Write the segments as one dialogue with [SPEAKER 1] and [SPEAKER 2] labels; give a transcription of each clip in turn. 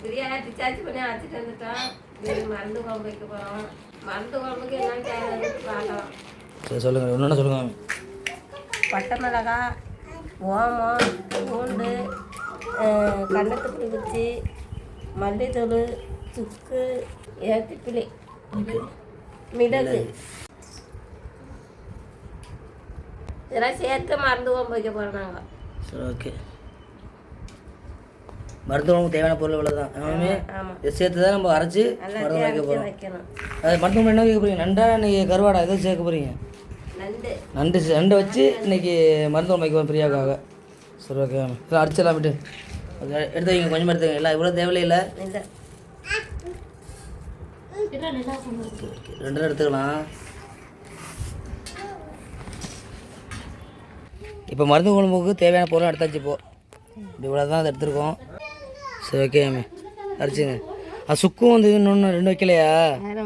[SPEAKER 1] Biryani discharge பண்ணி அழைச்சிட்டு வந்துட்டோம் மருந்து குழம்பு வைக்க போகிறோம் மருந்து குழம்புக்கு என்னன்னு தேவைன்னு பார்க்கலாம்.
[SPEAKER 2] சரி சொல்லுங்கள் ஒன்று சொல்லுங்கள்
[SPEAKER 1] பட்டை மிளகாய் ஓமம் பூண்டு கண்டத்துப்புளி குச்சி மல்லித்தூள் சுக்கு ஏத்திப்புளி மிளகு. இதெல்லாம் சேர்த்து மருந்து குழம்பு வைக்க போகிறோம் நாங்கள்
[SPEAKER 2] சரி ஓகே. மருந்து குழம்புக்கு தேவையான பொருள் இவ்வளோதான் இதை சேர்த்து தான் நம்ம அரைச்சி மருந்து வைக்க போகிறோம் அது மருந்து குழம்பு என்ன வைக்க போகிறீங்க நண்டா இன்னைக்கு கருவாடா எதுவும் சேர்க்க போகிறீங்க
[SPEAKER 1] நண்டு.
[SPEAKER 2] நண்டு வச்சு குழம்பு வைக்க போகிறோம் பிரியாவுக்காக சரி ஓகே மேம் அரைச்சிடலாம் விட்டு. எடுத்து வைங்க கொஞ்சமாக எடுத்து வைங்க. இல்லை இவ்வளோ தேவையில்லை ரெண்டு எடுத்துக்கலாம். இப்போ மருந்து குழம்புக்கு தேவையான பொருள் எடுத்தாச்சு இப்போ. இவ்வளோ தான் அதை எடுத்துருக்கோம். சரி ஓகே மேம் அரைச்சிங்க அது சுக்கும் வந்து இன்னொன்று ரெண்டு வைக்கலையா?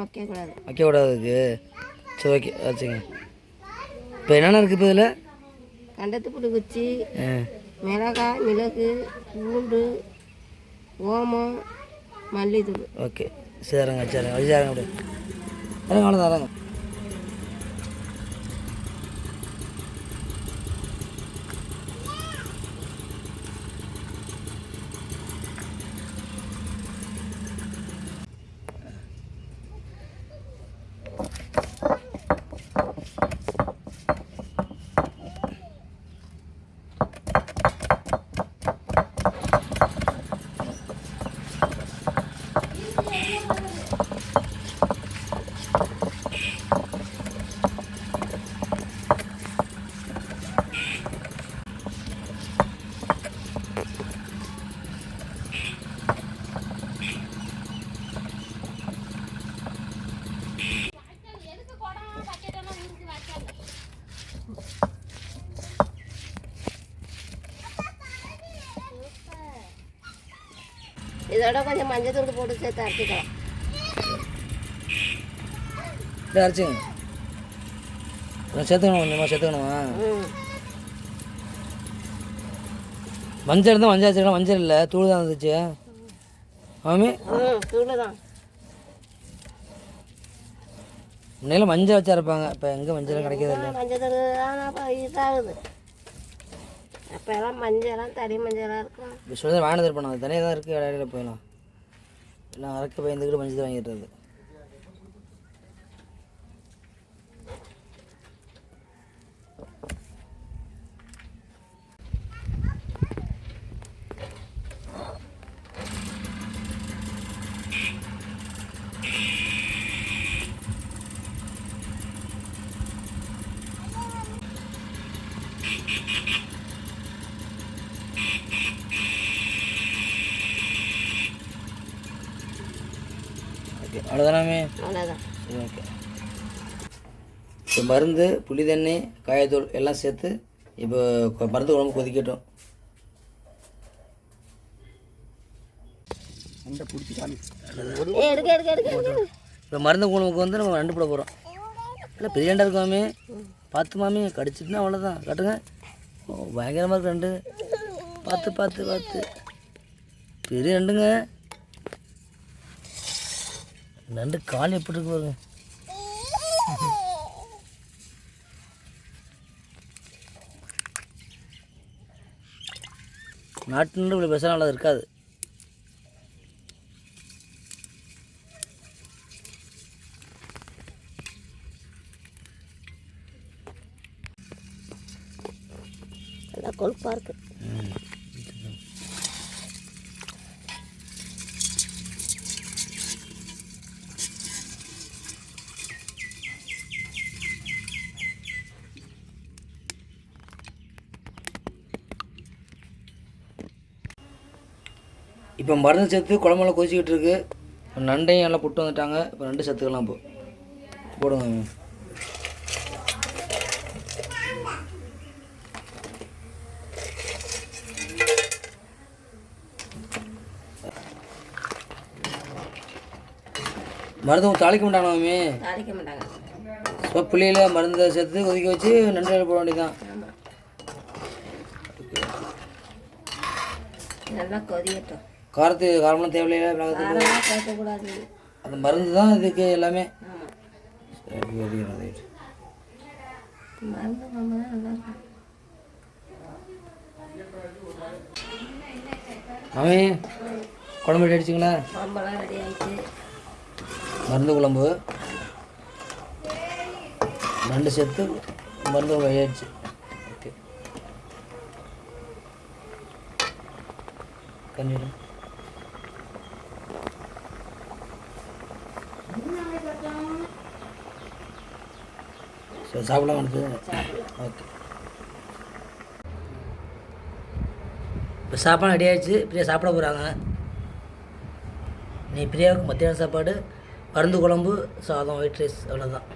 [SPEAKER 1] வைக்கக்கூடாது.
[SPEAKER 2] அதுக்கு சரி ஓகே அரைச்சிங்க இப்போ என்னென்ன இருக்குது இப்போ இதில்?
[SPEAKER 1] கண்டத்துப்புளி குச்சி மிளகாய் மிளகு பூண்டு ஓமம் மல்லித்தூள்.
[SPEAKER 2] ஓகே சரிங்க சரிங்க வச்சு சரிங்க அப்படியே அவ்வளோதான்
[SPEAKER 1] இதோட கொஞ்சம் மஞ்சள் தூள் போட்டு சேர்த்து அரைச்சிக்கலாம்.
[SPEAKER 2] அப்படியே அரைச்சிங்க கொஞ்சம் சேர்த்துக்கணும் கொஞ்சமாக சேர்த்துக்கணுமா? மஞ்சள் இருந்தால் மஞ்சள் வச்சுக்கலாம் மஞ்சள் இல்லை தூள் தான் இருந்துச்சு மாமி?
[SPEAKER 1] தூள் தான்.
[SPEAKER 2] முன்னையில மஞ்சள் வச்சு அரைப்பாங்க. இப்போ எங்கே மஞ்சள் கிடைக்கிறது இல்லை
[SPEAKER 1] மஞ்சள் இதாகுது. அப்போ எல்லாம் மஞ்சள்லாம் தனி மஞ்சளாக இருக்கும்.
[SPEAKER 2] இப்போ சொல்லி வாங்கினது தனியாக தான் இருக்குது இடையில போயிடலாம். எல்லாம் அரைக்க பயந்துக்கிட்டு மஞ்சள் வாங்கிடுறது ஓகே அவ்வளோதானாமே
[SPEAKER 1] அவ்வளோதான்
[SPEAKER 2] சரி ஓகே இப்போ மருந்து புளி தண்ணி காயத்தூள் எல்லாம் சேர்த்து இப்போ மருந்து குழம்பு கொதிக்கட்டும் இப்போ மருந்து குழம்புக்கு வந்து நம்ம ரெண்டு போட போகிறோம் இல்லை பெரிய ரெண்டாக இருக்கு மாமி. பார்த்து மாமி கடிச்சிட்டுனா அவ்வளோதான் கட்டுங்க. பயங்கரமாக இருக்கு ரெண்டு. பார்த்து பார்த்து பார்த்து பெரிய ரெண்டுங்க. நண்டு கால் எப்படி இருக்கு பாருங்க. நாட்டு நண்டு இப்படி பெருசாக இருக்காது.
[SPEAKER 1] நல்லா கொழுப்பாக இருக்குது
[SPEAKER 2] இப்போ மருந்து சேர்த்து குழம்புல கொதிச்சிக்கிட்டு இருக்கு. இப்போ நண்டையும் நல்லா புட்டு வந்துட்டாங்க. இப்போ நண்டு சேர்த்துக்கலாம் இப்போ போடுங்க. மருந்து தாளிக்க மாட்டாங்க மாமி?
[SPEAKER 1] தாளிக்க மாட்டாங்க.
[SPEAKER 2] இப்போ புளியில மருந்தை சேர்த்து கொதிக்க வச்சு நண்டு போட வேண்டியதான்
[SPEAKER 1] நல்லா கொதியட்டும்.
[SPEAKER 2] தேவையில்லையா மிளகாத்தூள்
[SPEAKER 1] காரமாக சேர்க்கக்கூடாது
[SPEAKER 2] அந்த மருந்து தான் இதுக்கு எல்லாமே. சரி
[SPEAKER 1] குழம்பு
[SPEAKER 2] மாமி ரெடி அடிச்சிங்களா
[SPEAKER 1] குழம்பெல்லாம் ரெடி ஆயிடுச்சு
[SPEAKER 2] மருந்து குழம்பு. ரெண்டு சேர்த்து மருந்து குழம்பு ஆயிடுச்சு. ஓகே கண்டிப்பாக சரி சாப்பிடலாம் அடுத்து ஓகே. இப்போ சாப்பாடு ரெடி ஆயிடுச்சு. பிரியா சாப்பிட போகிறாங்க நீ பிரியாவுக்கு மத்தியான சாப்பாடு மருந்து குழம்பு சாதம் ஒயிட் ரைஸ் அவ்வளோதான்